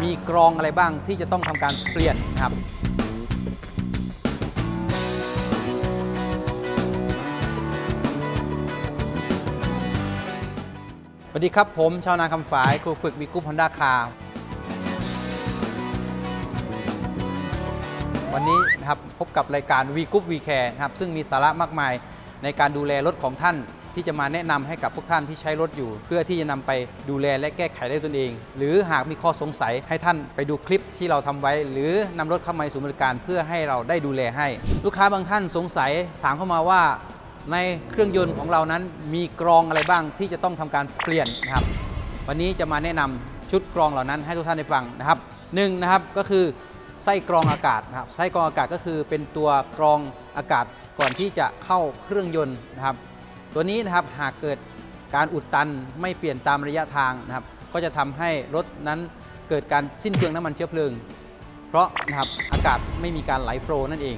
มีกรองอะไรบ้างที่จะต้องทำการเปลี่ยนนะครับสวัสดีครับผมชาวนาคำฝายครูฝึกวีกุ๊ปฮอนด้าคาร์วันนี้นะครับพบกับรายการ v ีกุ๊ปวีแคร์นะครับซึ่งมีสาระมากมายในการดูแลรถของท่าน ที่จะมาแนะนำให้กับพวกท่านที่ใช้รถอยู่ เพื่อที่จะนำไปดูแลและแก้ไขได้ตนเอง หรือหากมีข้อสงสัยให้ท่านไปดูคลิปที่เราทำไว้ หรือนำรถเข้ามาในศูนย์บริการเพื่อให้เราได้ดูแลให้ ลูกค้าบางท่านสงสัยถามเข้ามาว่า ในเครื่องยนต์ของเรานั้นมีกรองอะไรบ้างที่จะต้องทำการเปลี่ยนนะครับ วันนี้จะมาแนะนำชุดกรองเหล่านั้นให้ทุกท่านได้ฟังนะครับหนึ่งนะครับก็คือไส้กรองอากาศนะครับไส้กรองอากาศก็คือเป็นตัวกรองอากาศก่อนที่จะเข้าเครื่องยนต์นะครับ ตัวนี้นะครับหากเกิดการอุดตันไม่เปลี่ยนตามระยะทางนะครับ ก็จะทำให้รถนั้นเกิดการสิ้นเปลืองน้ำมันเชื้อเพลิง เพราะนะครับอากาศไม่มีการไหลโฟลนั่นเอง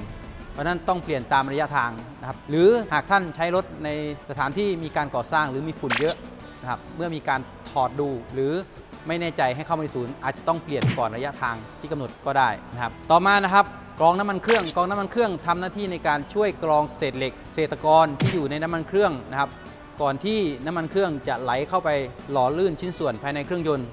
เพราะฉะนั้นต้องเปลี่ยนตามระยะทางนะครับ หรือหากท่านใช้รถในสถานที่มีการก่อสร้างหรือมีฝุ่นเยอะนะครับ เมื่อมีการถอดดูหรือไม่แน่ใจให้เข้ามาในศูนย์อาจจะต้องเปลี่ยนก่อนระยะทางที่กำหนดก็ได้นะครับ ต่อมานะครับ กรองน้ำมันเครื่องกรองน้ำมันเครื่องทำหน้าที่ในการช่วยกรองเศษเหล็ก เศษตะกอนที่อยู่ในน้ำมันเครื่องนะครับ ก่อนที่น้ำมันเครื่องจะไหลเข้าไปหล่อลื่นชิ้นส่วนภายในเครื่องยนต์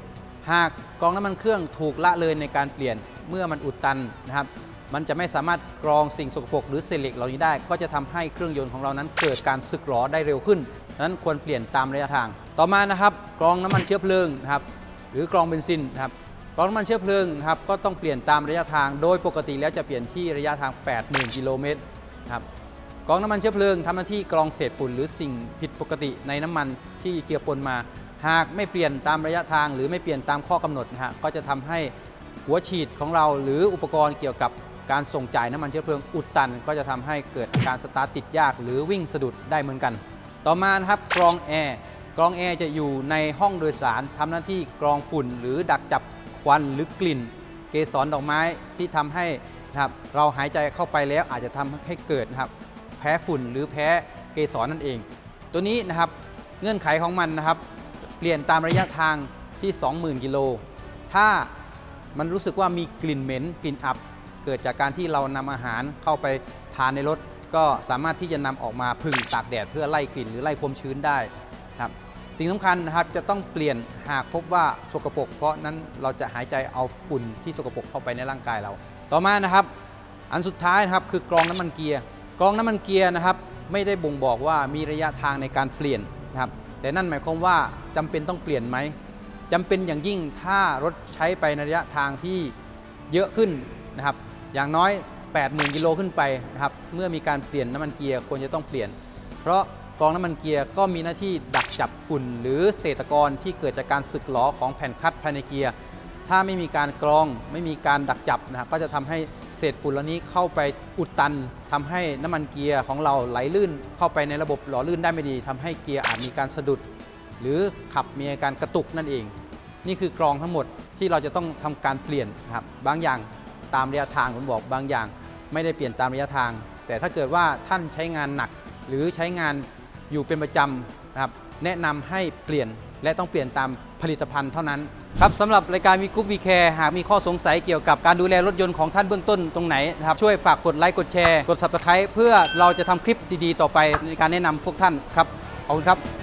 หากกรองน้ำมันเครื่องถูกละเลยในการเปลี่ยนเมื่อมันอุดตันนะครับ มันจะไม่สามารถกรองสิ่งสกปรกหรือเศษเหล็กเหล่านี้ได้ ก็จะทำให้เครื่องยนต์ของเรานั้นเกิดการสึกหรอได้เร็วขึ้นดังนั้นควรเปลี่ยนตามระยะทาง ต่อมานะครับกรองน้ำมันเชื้อเพลิงนะครับหรือกรองเบนซินนะครับ กรองน้ำมันเชื้อเพลิงครับก็ต้องเปลี่ยนตามระยะทาง โดยปกติแล้วจะเปลี่ยนที่ระยะทาง 80,000 กิโลเมตรครับกองน้ำมันเชื้อเพลิงทำหน้าที่กรองเศษฝุ่นหรือสิ่งผิดปกติในน้ำมันที่เจือปนมา หากไม่เปลี่ยนตามระยะทาง หรือไม่เปลี่ยนตามข้อกำหนดนะฮะก็จะทำให้หัวฉีดของเราหรืออุปกรณ์เกี่ยวกับการส่งจ่ายน้ำมันเชื้อเพลิงอุดตัน ก็จะทำให้เกิดการสตาร์ทติดยากหรือวิ่งสะดุดได้เหมือนกัน ต่อมานะครับกรองแอร์กรองแอร์จะอยู่ในห้องโดยสารทำหน้าที่กรองฝุ่นหรือดักจับ ควันหรือกลิ่น เกสรดอกไม้ที่ทำให้นะครับเราหายใจเข้าไปแล้วอาจจะทำให้เกิดนะครับแพ้ฝุ่นหรือแพ้เกสรนั่นเอง ตัวนี้นะครับเงื่อนไขของมันนะครับ เปลี่ยนตามระยะทางที่ 20,000 กิโล ถ้ามันรู้สึกว่ามีกลิ่นเหม็นกลิ่นอับ เกิดจากการที่เรานำอาหารเข้าไปทานในรถ ก็สามารถที่จะนำออกมาพึ่งตากแดดเพื่อไล่กลิ่นหรือไล่ความชื้นได้ครับ สิ่งสำคัญนะครับจะต้องเปลี่ยนหากพบว่าสกปรกเพราะนั้นเราจะหายใจเอาฝุ่นที่สกปรกเข้าไปในร่างกายเรา ต่อมานะครับ อันสุดท้ายนะครับคือกรองน้ำมันเกียร์กรองน้ำมันเกียร์นะครับ ไม่ได้บ่งบอกว่ามีระยะทางในการเปลี่ยนนะครับแต่นั่นหมายความว่าจำเป็นต้องเปลี่ยนไหมจำเป็นอย่างยิ่งถ้ารถใช้ไปในระยะทางที่เยอะขึ้นนะครับ อย่างน้อย 80,000กิโลขึ้นไปนะครับเมื่อมีการเปลี่ยนน้ำมันเกียร์ควรจะต้องเปลี่ยน เพราะกรองน้ำมันเกียร์ก็มีหน้าที่ดัก จับฝุ่นหรือเศษตะกอนที่เกิดจากการสึกหรอของแผ่นคัดภายในเกียร์ ถ้าไม่มีการกรองไม่มีการดักจับนะครับก็จะทำให้เศษฝุ่นเหล่านี้เข้าไปอุดตันทำให้น้ำมันเกียร์ของเราไหลลื่น เข้าไปในระบบหล่อลื่นได้ไม่ดีทำให้เกียร์อาจมีการสะดุด หรือขับมีอาการกระตุกนั่นเอง นี่คือกรองทั้งหมดที่เราจะต้องทำการเปลี่ยนนะครับบางอย่างตามระยะทางผมบอกบางอย่าง ไม่ได้เปลี่ยนตามระยะทาง แต่ถ้าเกิดว่าท่านใช้งานหนัก หรือใช้งานอยู่เป็นประจำนะครับ แนะนำให้เปลี่ยนและต้องเปลี่ยนตามผลิตภัณฑ์เท่านั้น ครับสำหรับรายการวีกรุ๊ปวีแคร์หากมีข้อสงสัยเกี่ยวกับการดูแลรถยนต์ของท่านเบื้องต้นตรงไหนนะครับช่วยฝากกดไลค์กดแชร์ กด subscribe เพื่อเราจะทำคลิปดีๆ ต่อไปในการแนะนำพวกท่านครับขอบคุณครับ